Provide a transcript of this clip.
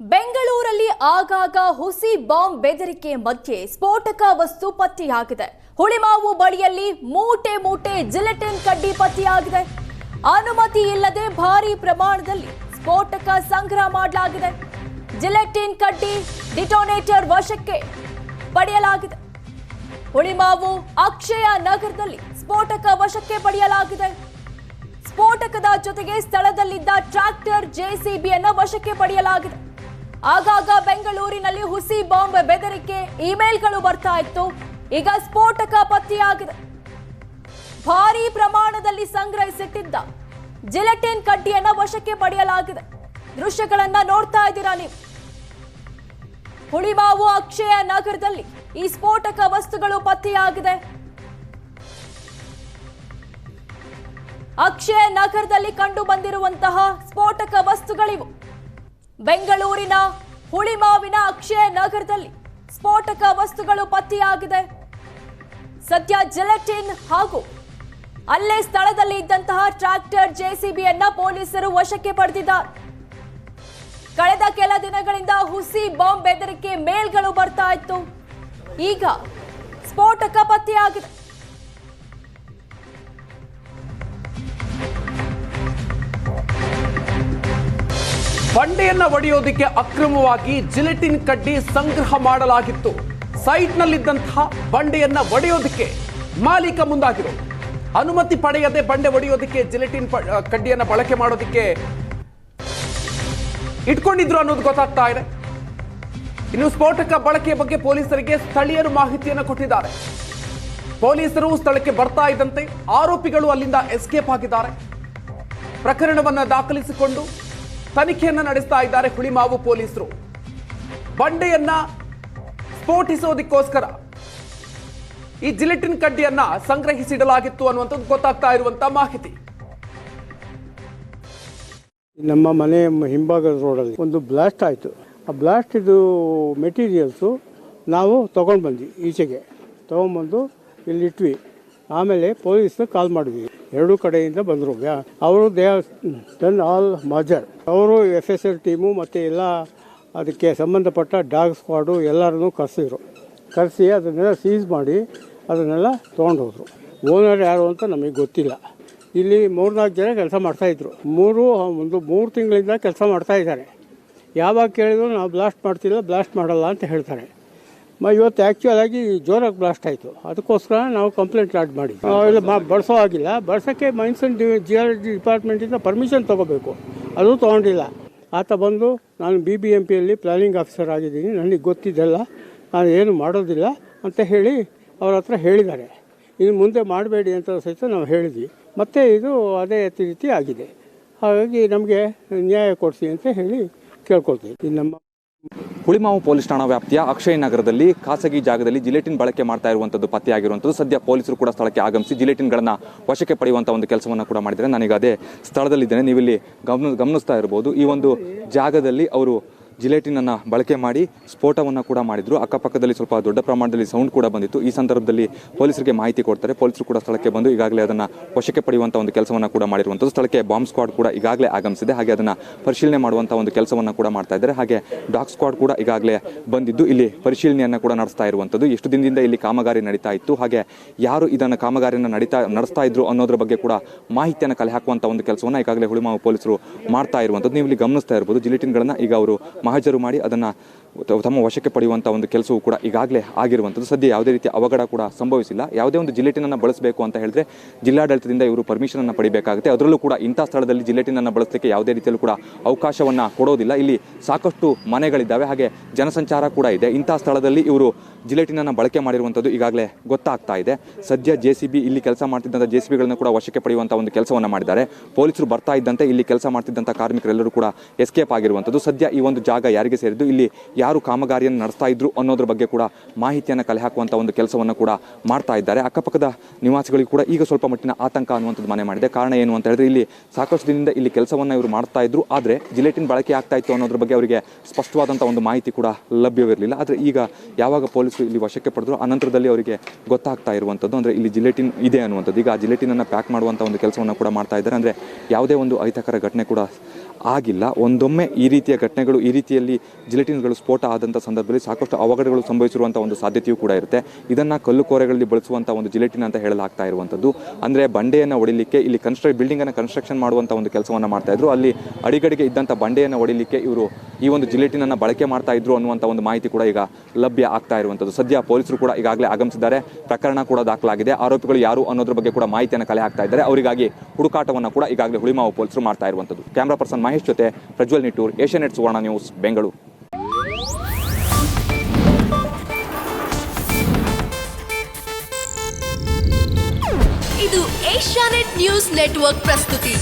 ಬೆಂಗಳೂರಲ್ಲಿ ಆಗಾಗ ಹುಸಿ ಬಾಂಬ್ ಬೆದರಿಕೆ ಮಧ್ಯೆ ಸ್ಫೋಟಕ ವಸ್ತು ಪತ್ತೆಯಾಗಿದೆ. ಹುಳಿಮಾವು ಬಳಿಯಲ್ಲಿ ಮೂಟೆ ಮೂಟೆ ಜಿಲೆಟಿನ್ ಕಡ್ಡಿ ಪತ್ತೆಯಾಗಿದೆ. ಅನುಮತಿ ಇಲ್ಲದೆ ಭಾರಿ ಪ್ರಮಾಣದಲ್ಲಿ ಸ್ಫೋಟಕ ಸಂಗ್ರಹ ಮಾಡಲಾಗಿದೆ. ಜಿಲೆಟಿನ್ ಕಡ್ಡಿ ಡಿಟೋನೇಟರ್ ವಶಕ್ಕೆ ಪಡೆಯಲಾಗಿದೆ. ಹುಳಿಮಾವು ಅಕ್ಷಯ ನಗರದಲ್ಲಿ ಸ್ಫೋಟಕ ವಶಕ್ಕೆ ಪಡೆಯಲಾಗಿದೆ. ಸ್ಫೋಟಕದ ಜೊತೆಗೆ ಸ್ಥಳದಲ್ಲಿದ್ದ ಟ್ರಾಕ್ಟರ್ ಜೆಸಿಬಿಯನ್ನು ವಶಕ್ಕೆ ಪಡೆಯಲಾಗಿದೆ. ಆಗಾಗ ಬೆಂಗಳೂರಿನಲ್ಲಿ ಹುಸಿ ಬಾಂಬ್ ಬೆದರಿಕೆ ಇಮೇಲ್ಗಳು ಬರ್ತಾ ಇತ್ತು. ಈಗ ಸ್ಫೋಟಕ ಪತ್ತೆಯಾಗಿದೆ. ಭಾರಿ ಪ್ರಮಾಣದಲ್ಲಿ ಸಂಗ್ರಹಿಸಿಟ್ಟಿದ್ದ ಜಿಲೆಟಿನ್ ಕಡ್ಡಿಯನ್ನ ವಶಕ್ಕೆ ಪಡೆಯಲಾಗಿದೆ. ದೃಶ್ಯಗಳನ್ನ ನೋಡ್ತಾ ಇದ್ದೀರಾ ನೀವು? ಹುಳಿಮಾವು ಅಕ್ಷಯ ನಗರದಲ್ಲಿ ಈ ಸ್ಫೋಟಕ ವಸ್ತುಗಳು ಪತ್ತೆಯಾಗಿದೆ. ಅಕ್ಷಯ ನಗರದಲ್ಲಿ ಕಂಡು ಬಂದಿರುವಂತಹ ಸ್ಫೋಟಕ ವಸ್ತುಗಳಿವು. ಬೆಂಗಳೂರಿನ ಹುಳಿಮಾವಿನ ಅಕ್ಷಯ ನಗರದಲ್ಲಿ ಸ್ಫೋಟಕ ವಸ್ತುಗಳು ಪತ್ತೆಯಾಗಿದೆ. ಸದ್ಯ ಜೆಲೆಟಿನ್ ಹಾಗೂ ಅಲ್ಲೇ ಸ್ಥಳದಲ್ಲಿ ಇದ್ದಂತಹ ಟ್ರಾಕ್ಟರ್ ಜೆಸಿಬಿಯನ್ನ ಪೊಲೀಸರು ವಶಕ್ಕೆ ಪಡೆದಿದ್ದಾರೆ. ಕಳೆದ ಕೆಲ ದಿನಗಳಿಂದ ಹುಸಿ ಬಾಂಬ್ ಬೆದರಿಕೆ ಮೇಲ್ಗಳು ಬರ್ತಾ ಇತ್ತು. ಈಗ ಸ್ಫೋಟಕ ಪತ್ತೆಯಾಗಿದೆ. ಬಂಡೆಯನ್ನ ಒಡೆಯೋದಕ್ಕೆ ಅಕ್ರಮವಾಗಿ ಜಿಲೆಟಿನ್ ಕಡ್ಡಿ ಸಂಗ್ರಹ ಮಾಡಲಾಗಿತ್ತು. ಸೈಟ್ನಲ್ಲಿದ್ದಂತಹ ಬಂಡೆಯನ್ನ ಒಡೆಯೋದಕ್ಕೆ ಮಾಲೀಕ ಮುಂದಾಗಿರೋ. ಅನುಮತಿ ಪಡೆಯದೆ ಬಂಡೆ ಒಡೆಯೋದಕ್ಕೆ ಜಿಲೆಟಿನ್ ಕಡ್ಡಿಯನ್ನ ಬಳಕೆ ಮಾಡೋದಿಕ್ಕೆ ಇಟ್ಕೊಂಡಿದ್ರು ಅನ್ನೋದು ಗೊತ್ತಾಗ್ತಾ ಇದೆ. ಇನ್ನು ಸ್ಫೋಟಕ ಬಳಕೆಯ ಬಗ್ಗೆ ಪೊಲೀಸರಿಗೆ ಸ್ಥಳೀಯರು ಮಾಹಿತಿಯನ್ನು ಕೊಟ್ಟಿದ್ದಾರೆ. ಪೊಲೀಸರು ಸ್ಥಳಕ್ಕೆ ಬರ್ತಾ ಇದ್ದಂತೆ ಆರೋಪಿಗಳು ಅಲ್ಲಿಂದ ಎಸ್ಕೇಪ್ ಆಗಿದ್ದಾರೆ. ಪ್ರಕರಣವನ್ನು ದಾಖಲಿಸಿಕೊಂಡು ತನಿಖೆಯನ್ನ ನಡೆಸ್ತಾ ಇದ್ದಾರೆ ಹುಳಿಮಾವು ಪೊಲೀಸರು. ಬಂಡೆಯನ್ನ ಸ್ಫೋಟಿಸೋದಕ್ಕೋಸ್ಕರ ಈ ಜಿಲೆಟಿನ್ ಕಡ್ಡಿಯನ್ನ ಸಂಗ್ರಹಿಸಿಡಲಾಗಿತ್ತು ಅನ್ನುವಂಥದ್ದು ಗೊತ್ತಾಗ್ತಾ ಇರುವಂತ ಮಾಹಿತಿ. ನಮ್ಮ ಮನೆ ಹಿಂಭಾಗದ ರೋಡಲ್ಲಿ ಒಂದು ಬ್ಲಾಸ್ಟ್ ಆಯಿತು. ಆ ಬ್ಲಾಸ್ಟ್ ಇದು ಮೆಟೀರಿಯಲ್ಸು ನಾವು ತೊಗೊಂಡು ಬಂದ್ವಿ ಈಚೆಗೆ. ತಗೊಂಡ್ಬಂದು ಇಲ್ಲಿಟ್ವಿ. ಆಮೇಲೆ ಪೊಲೀಸ್ನ ಕಾಲ್ ಮಾಡಿದ್ವಿ. ಎರಡೂ ಕಡೆಯಿಂದ ಬಂದರು. ಅವರು ದೇ ಡನ್ ಆಲ್ ಮಜರ್. ಅವರು ಎಫ್ ಎಸ್ ಎಲ್ ಟೀಮು ಮತ್ತು ಎಲ್ಲ ಅದಕ್ಕೆ ಸಂಬಂಧಪಟ್ಟ ಡಾಗ್ ಸ್ಕ್ವಾಡು ಎಲ್ಲರನ್ನೂ ಕರೆಸಿದ್ರು. ಕರೆಸಿ ಅದನ್ನೆಲ್ಲ ಸೀಸ್ ಮಾಡಿ ಅದನ್ನೆಲ್ಲ ತೊಗೊಂಡು ಹೋದರು ಓನರ್ ಯಾರು ಅಂತ ನಮಗೆ ಗೊತ್ತಿಲ್ಲ. ಇಲ್ಲಿ ಮೂರ್ನಾಲ್ಕು ಜನ ಕೆಲಸ ಮಾಡ್ತಾಯಿದ್ರು ಮೂರು, ಒಂದು ಮೂರು ತಿಂಗಳಿಂದ ಕೆಲಸ ಮಾಡ್ತಾ ಇದ್ದಾರೆ. ಯಾವಾಗ ಕೇಳಿದ್ರು ನಾವು ಬ್ಲಾಸ್ಟ್ ಮಾಡ್ತಿಲ್ಲ, ಬ್ಲಾಸ್ಟ್ ಮಾಡಲ್ಲ ಅಂತ ಹೇಳ್ತಾರೆ. ಇವತ್ತು ಆ್ಯಕ್ಚುಲಾಗಿ ಜೋರಾಗಿ ಬ್ಲಾಸ್ಟ್ ಆಯಿತು. ಅದಕ್ಕೋಸ್ಕರ ನಾವು ಕಂಪ್ಲೇಂಟ್ ಲಾಡ್ ಮಾಡಿ ಬಳಸೋ ಆಗಿಲ್ಲ ಬಳಸೋಕ್ಕೆ mines and G R D ಡಿಪಾರ್ಟ್ಮೆಂಟಿಂದ permission ತೊಗೋಬೇಕು. ಅದು ತೊಗೊಂಡಿಲ್ಲ. ಆತ ಬಂದು, ನಾನು ಬಿ ಬಿ ಎಂ ಪಿಯಲ್ಲಿ ಪ್ಲಾನಿಂಗ್ ಆಫೀಸರ್ ಆಗಿದ್ದೀನಿ. ನನಗೆ ಗೊತ್ತಿದ್ದೆಲ್ಲ. ನಾನು ಏನು ಮಾಡೋದಿಲ್ಲ ಅಂತ ಹೇಳಿ ಅವ್ರ ಹತ್ರ ಹೇಳಿದ್ದಾರೆ. ಇನ್ನು ಮುಂದೆ ಮಾಡಬೇಡಿ ಅಂತ ಸಹಿತ ನಾವು ಹೇಳಿದ್ವಿ. ಮತ್ತೆ ಇದು ಅದೇ ರೀತಿ ಆಗಿದೆ. ಹಾಗಾಗಿ ನಮಗೆ ನ್ಯಾಯ ಕೊಡಿಸಿ ಅಂತ ಹೇಳಿ ಕೇಳ್ಕೊಳ್ತೀವಿ. ನಮ್ಮ ಹುಳಿಮಾವು ಪೊಲೀಸ್ ಠಾಣಾ ವ್ಯಾಪ್ತಿಯ ಅಕ್ಷಯ ನಗರದಲ್ಲಿ ಖಾಸಗಿ ಜಾಗದಲ್ಲಿ ಜಿಲೆಟಿನ್ ಬಳಕೆ ಮಾಡ್ತಾ ಇರುವಂತದ್ದು ಪತ್ತೆಯಾಗಿರುವಂತದ್ದು. ಸದ್ಯ ಪೊಲೀಸರು ಕೂಡ ಸ್ಥಳಕ್ಕೆ ಆಗಮಿಸಿ ಜಿಲೆಟಿನ್ಗಳನ್ನ ವಶಕ್ಕೆ ಪಡೆಯುವಂತ ಒಂದು ಕೆಲಸವನ್ನು ಕೂಡ ಮಾಡಿದ್ದಾರೆ. ನಾನೀಗ ಅದೇ ಸ್ಥಳದಲ್ಲಿದ್ದೇನೆ. ನೀವಿಲ್ಲಿ ಗಮನ, ಗಮನಿಸ್ತಾ ಇರಬಹುದು ಈ ಒಂದು ಜಾಗದಲ್ಲಿ ಅವರು ಜಿಲೆಟಿನ್ ಅನ್ನ ಬಳಕೆ ಮಾಡಿ ಸ್ಫೋಟವನ್ನು ಕೂಡ ಮಾಡಿದರು. ಅಕ್ಕಪಕ್ಕದಲ್ಲಿ ಸ್ವಲ್ಪ ದೊಡ್ಡ ಪ್ರಮಾಣದಲ್ಲಿ ಸೌಂಡ್ ಕೂಡ ಬಂದಿತ್ತು. ಈ ಸಂದರ್ಭದಲ್ಲಿ ಪೊಲೀಸರಿಗೆ ಮಾಹಿತಿ ಕೊಡ್ತಾರೆ. ಪೊಲೀಸರು ಕೂಡ ಸ್ಥಳಕ್ಕೆ ಬಂದು ಈಗಾಗಲೇ ಅದನ್ನು ವಶಕ್ಕೆ ಪಡೆಯುವಂಥ ಒಂದು ಕೆಲಸವನ್ನು ಕೂಡ ಮಾಡಿರುವಂಥದ್ದು ಸ್ಥಳಕ್ಕೆ ಬಾಂಬ್ ಸ್ಕ್ವಾಡ್ ಕೂಡ ಈಗಾಗಲೇ ಆಗಮಿಸಿದೆ. ಹಾಗೆ ಅದನ್ನು ಪರಿಶೀಲನೆ ಮಾಡುವಂಥ ಒಂದು ಕೆಲಸವನ್ನು ಕೂಡ ಮಾಡ್ತಾ ಇದ್ದಾರೆ. ಹಾಗೆ ಡಾಗ್ ಸ್ಕ್ವಾಡ್ ಕೂಡ ಈಗಾಗಲೇ ಬಂದಿದ್ದು. ಇಲ್ಲಿ ಪರಿಶೀಲನೆಯನ್ನು ಕೂಡ ನಡೆಸ್ತಾ ಇರುವಂಥದ್ದು ಎಷ್ಟು ದಿನದಿಂದ ಇಲ್ಲಿ ಕಾಮಗಾರಿ ನಡೀತಾ ಇತ್ತು. ಹಾಗೆ ಯಾರು ಇದನ್ನು ಕಾಮಗಾರಿಯನ್ನು ನಡೀತಾ, ನಡೆಸ್ತಾ ಇದ್ರು ಅನ್ನೋದ್ರ ಬಗ್ಗೆ ಕೂಡ ಮಾಹಿತಿಯನ್ನು ಕಲೆ ಹಾಕುವಂಥ ಒಂದು ಕೆಲಸವನ್ನು ಈಗಾಗಲೇ ಹುಳಿಮಾವು ಪೊಲೀಸರು ಮಾಡ್ತಾ ಇರುವಂಥದ್ದು ನೀವು ಇಲ್ಲಿ ಗಮನಿಸ್ತಾ ಇರ್ಬೋದು. ಜಿಲಿಟಿನ್ಗಳನ್ನು ಈಗ ಅವರು ಮಹಜರು ಮಾಡಿ ಅದನ್ನ ತಮ್ಮ ವಶಕ್ಕೆ ಪಡೆಯುವಂಥ ಒಂದು ಕೆಲಸವೂ ಕೂಡ ಈಗಾಗಲೇ ಆಗಿರುವಂಥದ್ದು. ಸದ್ಯ ಯಾವುದೇ ರೀತಿಯ ಅವಘಡ ಕೂಡ ಸಂಭವಿಸಿಲ್ಲ. ಯಾವುದೇ ಒಂದು ಜಿಲೆಟಿನ್ ಅನ್ನ ಬಳಸಬೇಕು ಅಂತ ಹೇಳಿದ್ರೆ ಜಿಲ್ಲಾಡಳಿತದಿಂದ ಇವರು ಪರ್ಮಿಷನ್ ಅನ್ನ ಪಡಿಬೇಕಾಗುತ್ತೆ. ಅದರಲ್ಲೂ ಕೂಡ ಇಂಥ ಸ್ಥಳದಲ್ಲಿ ಜಿಲೆಟಿನ್ ಅನ್ನ ಬಳಸಲಿಕ್ಕೆ ಯಾವುದೇ ರೀತಿಯಲ್ಲೂ ಕೂಡ ಅವಕಾಶವನ್ನು ಕೊಡೋದಿಲ್ಲ. ಇಲ್ಲಿ ಸಾಕಷ್ಟು ಮನೆಗಳಿದ್ದಾವೆ. ಹಾಗೆ ಜನಸಂಚಾರ ಕೂಡ ಇದೆ. ಇಂಥ ಸ್ಥಳದಲ್ಲಿ ಇವರು ಜಿಲೆಟಿನ್ ಅನ್ನ ಬಳಕೆ ಮಾಡಿರುವಂಥದ್ದು ಈಗಾಗಲೇ ಗೊತ್ತಾಗ್ತಾ ಇದೆ. ಸದ್ಯ ಜೆ ಸಿ ಬಿ ಇಲ್ಲಿ ಕೆಲಸ ಮಾಡ್ತಿದ್ದಂಥ ಜೆ ಸಿ ಬಿಗಳನ್ನು ಕೂಡ ವಶಕ್ಕೆ ಪಡೆಯುವಂಥ ಒಂದು ಕೆಲಸವನ್ನು ಮಾಡಿದ್ದಾರೆ. ಪೊಲೀಸರು ಬರ್ತಾ ಇದ್ದಂತೆ ಇಲ್ಲಿ ಕೆಲಸ ಮಾಡ್ತಿದ್ದಂಥ ಕಾರ್ಮಿಕರೆಲ್ಲರೂ ಕೂಡ ಎಸ್ಕೇಪ್ ಆಗಿರುವಂಥದ್ದು. ಸದ್ಯ ಈ ಒಂದು ಜಾಗ ಯಾರಿಗೆ ಸೇರಿದ್ದು? ಇಲ್ಲಿ ಯಾರು ಕಾಮಗಾರಿಯನ್ನು ನಡೆಸ್ತಾ ಇದ್ರು ಅನ್ನೋದ್ರ ಬಗ್ಗೆ ಕೂಡ ಮಾಹಿತಿಯನ್ನು ಕಲೆ ಹಾಕುವಂಥ ಒಂದು ಕೆಲಸವನ್ನು ಕೂಡ ಮಾಡ್ತಾ ಇದ್ದಾರೆ. ಅಕ್ಕಪಕ್ಕದ ನಿವಾಸಿಗಳಿಗೆ ಕೂಡ ಈಗ ಸ್ವಲ್ಪ ಮಟ್ಟಿನ ಆತಂಕ ಅನ್ನುವಂಥದ್ದು ಮನೆ ಮಾಡಿದೆ. ಕಾರಣ ಏನು ಅಂತ ಹೇಳಿದ್ರೆ ಇಲ್ಲಿ ಸಾಕಷ್ಟು ದಿನದಿಂದ ಇಲ್ಲಿ ಕೆಲಸವನ್ನು ಇವರು ಮಾಡ್ತಾ ಇದ್ರು. ಆದರೆ ಜಿಲೆಟಿನ್ ಬಳಕೆ ಆಗ್ತಾ ಇತ್ತು ಅನ್ನೋದ್ರ ಬಗ್ಗೆ ಅವರಿಗೆ ಸ್ಪಷ್ಟವಾದಂಥ ಒಂದು ಮಾಹಿತಿ ಕೂಡ ಲಭ್ಯವಿರಲಿಲ್ಲ. ಆದರೆ ಈಗ ಯಾವಾಗ ಪೊಲೀಸರು ಇಲ್ಲಿ ವಶಕ್ಕೆ ಪಡೆದ್ರು ಅನಂತರದಲ್ಲಿ ಅವರಿಗೆ ಗೊತ್ತಾಗ್ತಾ ಇರುವಂಥದ್ದು ಅಂದರೆ ಇಲ್ಲಿ ಜಿಲೆಟಿನ್ ಇದೆ ಅನ್ನುವಂಥದ್ದು. ಈಗ ಆ ಜಿಲೆಟಿನನ್ನು ಪ್ಯಾಕ್ ಮಾಡುವಂಥ ಒಂದು ಕೆಲಸವನ್ನು ಕೂಡ ಮಾಡ್ತಾ ಇದ್ದಾರೆ. ಅಂದರೆ ಯಾವುದೇ ಒಂದು ಅಹಿತಕರ ಘಟನೆ ಕೂಡ ಆಗಿಲ್ಲ. ಒಂದೊಮ್ಮೆ ಈ ರೀತಿಯ ಘಟನೆಗಳು, ಈ ರೀತಿಯಲ್ಲಿ ಜಿಲೆಟಿನ್ಗಳು ಸ್ಫೋಟ ಆದಂಥ ಸಂದರ್ಭದಲ್ಲಿ ಸಾಕಷ್ಟು ಅವಘಡಗಳು ಸಂಭವಿಸಿರುವಂಥ ಒಂದು ಸಾಧ್ಯತೆಯೂ ಕೂಡ ಇರುತ್ತೆ. ಇದನ್ನು ಕಲ್ಲು ಕೋರೆಗಳಲ್ಲಿ ಬಳಸುವಂಥ ಒಂದು ಜಿಲೆಟಿನ್ ಅಂತ ಹೇಳಲಾಗ್ತಾ ಇರುವಂಥದ್ದು. ಅಂದರೆ ಬಂಡೆಯನ್ನು ಹೊಡಿಲಿಕ್ಕೆ ಇಲ್ಲಿ ಕನ್ಸ್ಟ್ರಕ್ ಬಿಲ್ಡಿಂಗನ್ನು ಕನ್ಸ್ಟ್ರಕ್ಷನ್ ಮಾಡುವಂಥ ಒಂದು ಕೆಲಸವನ್ನು ಮಾಡ್ತಾ ಇದ್ರು. ಅಲ್ಲಿ ಅಡಿಗಡಿಗೆ ಇದ್ದಂಥ ಬಂಡೆಯನ್ನು ಹೊಡಿಲಿಕ್ಕೆ ಇವರು ಈ ಒಂದು ಜಿಲೆಟಿನನ್ನು ಬಳಕೆ ಮಾಡ್ತಾ ಇದ್ರು ಅನ್ನುವಂಥ ಒಂದು ಮಾಹಿತಿ ಕೂಡ ಈಗ ಲಭ್ಯ ಆಗ್ತಾ ಇರುವಂಥದ್ದು. ಸದ್ಯ ಪೊಲೀಸರು ಕೂಡ ಈಗಾಗಲೇ ಆಗಮಿಸಿದ್ದಾರೆ. ಪ್ರಕರಣ ಕೂಡ ದಾಖಲಾಗಿದೆ. ಆರೋಪಿಗಳು ಯಾರು ಅನ್ನೋದ್ರ ಬಗ್ಗೆ ಕೂಡ ಮಾಹಿತಿಯನ್ನು ಕಲೆ ಹಾಕ್ತಾ ಇದ್ದಾರೆ. ಅವರಿಗಾಗಿ ಹುಡುಕಾಟವನ್ನು ಕೂಡ ಈಗಾಗಲೇ ಹುಳಿಮಾವು ಪೊಲೀಸರು ಮಾಡ್ತಾ ಇರುವಂಥದ್ದು. ಕ್ಯಾಮ್ರಾ ಪರ್ಸನ್ ಮಹೇಶ್ ಜೊತೆ ಪ್ರಜ್ವಲ್ ನಿಟ್ಟೂರ್ ಏಷ್ಯಾನೆಟ್ ಸುವರ್ಣ ನ್ಯೂಸ್ ಬೆಂಗಳೂರು. ಇದು ಏಷ್ಯಾನೆಟ್ ನ್ಯೂಸ್ ನೆಟ್ವರ್ಕ್ ಪ್ರಸ್ತುತಿ.